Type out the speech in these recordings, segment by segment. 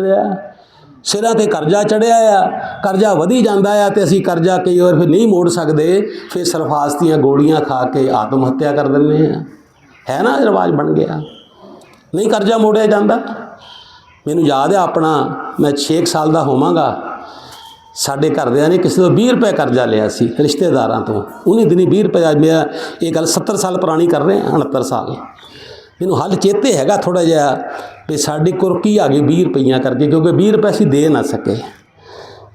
ਰਿਹਾ ਸਿਰਾਂ ਤੇ ਕਰਜ਼ਾ ਚੜਿਆ ਆ, ਕਰਜ਼ਾ ਵਧੀ ਜਾਂਦਾ ਆ ਤੇ ਅਸੀਂ ਕਰਜ਼ਾ ਕਈ ਵਾਰ ਫਿਰ ਨਹੀਂ ਮੋੜ ਸਕਦੇ, ਫਿਰ ਸਲਫਾਸ ਦੀਆਂ ਗੋਲੀਆਂ ਖਾ ਕੇ ਆਤਮ ਹੱਤਿਆ ਕਰ ਦਿੰਦੇ ਆ। ਹੈ ਨਾ ਰਿਵਾਜ ਬਣ ਗਿਆ। ਨਹੀਂ ਕਰਜ਼ਾ ਮੋੜਿਆ ਜਾਂਦਾ। ਮੈਨੂੰ ਯਾਦ ਹੈ ਆਪਣਾ, ਮੈਂ 6 ਸਾਲ ਦਾ ਹੋਵਾਂਗਾ। ਸਾਡੇ ਘਰਦਿਆਂ ਨੇ ਕਿਸੇ ਤੋਂ 20 ਰੁਪਏ ਕਰਜ਼ਾ ਲਿਆ ਸੀ ਰਿਸ਼ਤੇਦਾਰਾਂ ਤੋਂ। ਉਹਨੇ ਦਿਨੀ 20 ਰੁਪਏ ਮੇਰਾ ਇਹ ਗੱਲ 70 ਸਾਲ ਪੁਰਾਣੀ ਕਰ ਰਹੇ ਹਾਂ 69 ਸਾਲ। ਮੈਨੂੰ ਹੱਲ ਚੇਤੇ ਹੈਗਾ ਥੋੜਾ ਜਿਹਾ ਵੀ ਸਾਡੀ ਕੁਰਕੀ ਆ ਗਈ 20 ਰੁਪਈਆਂ ਕਰਕੇ, ਕਿਉਂਕਿ 20 ਰੁਪਏ ਅਸੀਂ ਦੇ ਨਾ ਸਕੇ।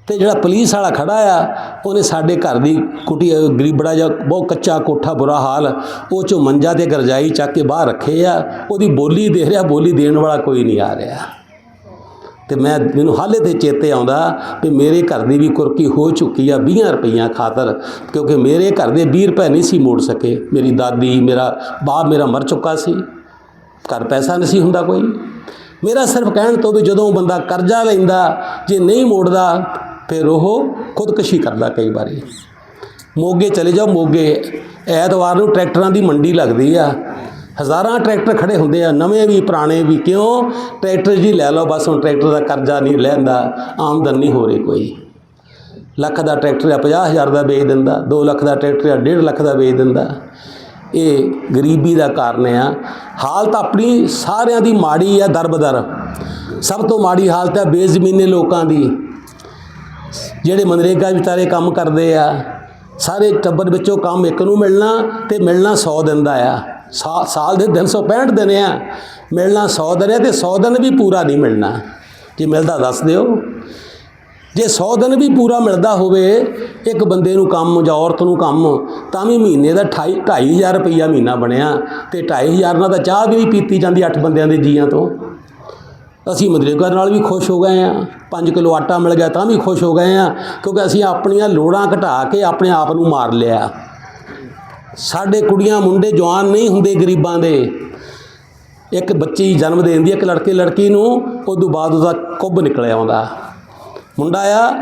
ਤੇ ਜਿਹੜਾ ਪੁਲਿਸ ਵਾਲਾ ਖੜਾ ਆ, ਉਹਨੇ ਸਾਡੇ ਘਰ ਦੀ ਕੁਟੀ ਗਰੀਬੜਾ ਜਾਂ ਬਹੁਤ ਕੱਚਾ, ਕੋਠਾ ਬੁਰਾ ਹਾਲ, ਉਹ ਚੋਂ ਮੰਜਾ ਤੇ ਗਰਜਾਈ ਚੱਕ ਕੇ ਬਾਹਰ ਰੱਖੇ ਆ, ਉਹਦੀ ਬੋਲੀ ਦੇ ਰਿਹਾ, ਬੋਲੀ ਦੇਣ ਵਾਲਾ ਕੋਈ ਨਹੀਂ ਆ ਰਿਹਾ। ਤੇ ਮੈਂ, ਮੈਨੂੰ ਹਾਲੇ ਤੇ ਚੇਤੇ ਆਉਂਦਾ ਵੀ ਮੇਰੇ ਘਰ ਦੀ ਵੀ ਕੁਰਕੀ ਹੋ ਚੁੱਕੀ ਆ 20 ਰੁਪਈਆਂ ਖਾਤਰ, ਕਿਉਂਕਿ ਮੇਰੇ ਘਰ ਦੇ 20 ਰੁਪਏ ਨਹੀਂ ਸੀ ਮੋੜ ਸਕੇ। ਮੇਰੀ ਦਾਦੀ, ਮੇਰਾ ਬਾਪ ਮੇਰਾ ਮਰ ਚੁੱਕਾ ਸੀ। ਘਰ ਪੈਸਾ ਨਹੀਂ ਸੀ ਹੁੰਦਾ ਕੋਈ। ਮੇਰਾ ਸਿਰਫ ਕਹਿਣ ਤੋਂ ਵੀ ਜਦੋਂ ਬੰਦਾ ਕਰਜ਼ਾ ਲੈਂਦਾ, ਜੇ ਨਹੀਂ ਮੋੜਦਾ, ਫਿਰ ਉਹ ਖੁਦਕੁਸ਼ੀ ਕਰਦਾ ਕਈ ਵਾਰੀ। ਮੋਗੇ ਚਲੇ ਜਾਓ, ਮੋਗੇ। ਐਤਵਾਰ ਨੂੰ ਟਰੈਕਟਰਾਂ ਦੀ ਮੰਡੀ ਲੱਗਦੀ ਆ। ਹਜ਼ਾਰਾਂ ਟਰੈਕਟਰ ਖੜੇ ਹੁੰਦੇ ਆ, ਨਵੇਂ ਵੀ, ਪੁਰਾਣੇ ਵੀ। ਕਿਉਂ? ਟਰੈਕਟਰ ਜੀ ਲੈ ਲਓ, ਬਸ ਹੁਣ ਟਰੈਕਟਰ ਦਾ ਕਰਜ਼ਾ ਨਹੀਂ ਲੈਂਦਾ, ਆਮਦਨ ਨਹੀਂ ਹੋ ਰਹੀ ਕੋਈ। ਲੱਖ ਦਾ ਟਰੈਕਟਰ ਆ 50000 ਦਾ ਵੇਚ ਦਿੰਦਾ 2 ਲੱਖ ਦਾ ਟਰੈਕਟਰ ਆ 1.5 ਲੱਖ ਦਾ ਵੇਚ ਦਿੰਦਾ। ਇਹ ਗਰੀਬੀ ਦਾ ਕਾਰਨ ਆ। ਹਾਲਤ ਆਪਣੀ ਸਾਰਿਆਂ ਦੀ ਮਾੜੀ ਆ, ਦਰਬਦਰ। ਸਭ ਤੋਂ ਮਾੜੀ ਹਾਲਤ ਹੈ ਬੇਜ਼ਮੀਨੇ ਲੋਕਾਂ ਦੀ। ਜਿਹੜੇ ਮਨਰੇਗਾ ਵਿਚਾਰੇ ਕੰਮ ਕਰਦੇ ਆ, ਸਾਰੇ ਟੱਬਰ ਵਿੱਚੋਂ ਕੰਮ ਇੱਕ ਨੂੰ ਮਿਲਣਾ ਤੇ ਮਿਲਣਾ 100 ਦਿਨ ਦਾ ਆ। ਸਾ- ਸਾਲ ਦੇ 365 ਦਿਨ ਆ। ਮਿਲਣਾ 100 ਦਿਨ ਆ ਤੇ 100 ਦਿਨ ਵੀ ਪੂਰਾ ਨਹੀਂ ਮਿਲਣਾ। ਜੇ ਮਿਲਦਾ ਦੱਸ ਦਿਓ। ਜੇ 100 ਦਿਨ ਵੀ ਪੂਰਾ ਮਿਲਦਾ ਹੋਵੇ ਇੱਕ ਬੰਦੇ ਨੂੰ ਕੰਮ ਜਾਂ ਔਰਤ ਨੂੰ ਕੰਮ ਤਾਂ ਵੀ ਮਹੀਨੇ ਦਾ 28 2500 ਰੁਪਈਆ ਮਹੀਨਾ ਬਣਿਆ। ਤੇ 2500 ਨਾਲ ਤਾਂ ਚਾਹ ਵੀ ਨਹੀਂ ਪੀਤੀ ਜਾਂਦੀ 8 ਬੰਦਿਆਂ ਦੇ ਜੀਆਂ ਤੋਂ। ਅਸੀਂ ਮਨਰੇਗਾ ਨਾਲ ਵੀ ਖੁਸ਼ ਹੋ ਗਏ ਆ 5 ਕਿਲੋ ਆਟਾ ਮਿਲ ਗਿਆ ਤਾਂ ਵੀ ਖੁਸ਼ ਹੋ ਗਏ ਆ ਕਿਉਂਕਿ ਅਸੀਂ ਆਪਣੀਆਂ ਲੋੜਾਂ ਘਟਾ ਕੇ ਆਪਣੇ ਆਪ ਨੂੰ ਮਾਰ ਲਿਆ। ਸਾਡੇ ਕੁੜੀਆਂ ਮੁੰਡੇ ਜਵਾਨ ਨਹੀਂ ਹੁੰਦੇ ਗਰੀਬਾਂ ਦੇ। ਇੱਕ ਬੱਚੀ ਜਨਮ ਦੇ ਦਿੰਦੀ ਹੈ, ਇੱਕ ਲੜਕੇ ਲੜਕੀ ਨੂੰ ਉਦੋਂ ਬਾਅਦ ਉਹਦਾ ਕੁੱਬ ਨਿਕਲ ਆਉਂਦਾ। ਮੁੰਡਾ ਆ,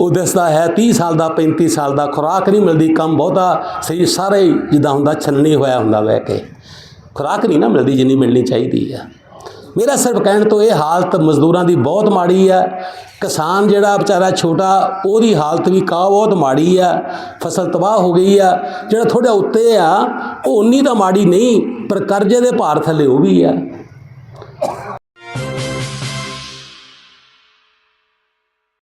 ਉਹ ਦੱਸਦਾ ਹੈ 30 ਸਾਲ ਦਾ 35 ਸਾਲ ਦਾ, ਖੁਰਾਕ ਨਹੀਂ ਮਿਲਦੀ, ਕੰਮ ਬਹੁਤਾ ਸਹੀ ਸਾਰੇ ਹੀ ਜਿੱਦਾਂ ਹੁੰਦਾ, ਛੰਨੀ ਹੋਇਆ ਹੁੰਦਾ ਵੈ ਕੇ। ਖੁਰਾਕ ਨਹੀਂ ਨਾ ਮਿਲਦੀ ਜਿੰਨੀ ਮਿਲਣੀ ਚਾਹੀਦੀ ਆ। ਮੇਰਾ ਸਿਰਫ ਕਹਿਣ ਤੋਂ ਇਹ ਹਾਲਤ ਮਜ਼ਦੂਰਾਂ ਦੀ ਬਹੁਤ ਮਾੜੀ ਆ। ਕਿਸਾਨ ਜਿਹੜਾ ਵਿਚਾਰਾ ਛੋਟਾ, ਉਹਦੀ ਹਾਲਤ ਵੀ ਕਾ ਬਹੁਤ ਮਾੜੀ ਆ। ਫਸਲ ਤਬਾਹ ਹੋ ਗਈ ਆ। ਜਿਹੜਾ ਥੋੜਾ ਉੱਤੇ ਆ, ਉਹ ਉਨੀ ਤਾਂ ਮਾੜੀ ਨਹੀਂ, ਪਰ ਕਰਜ਼ੇ ਦੇ ਭਾਰ ਥੱਲੇ ਉਹ ਵੀ ਆ।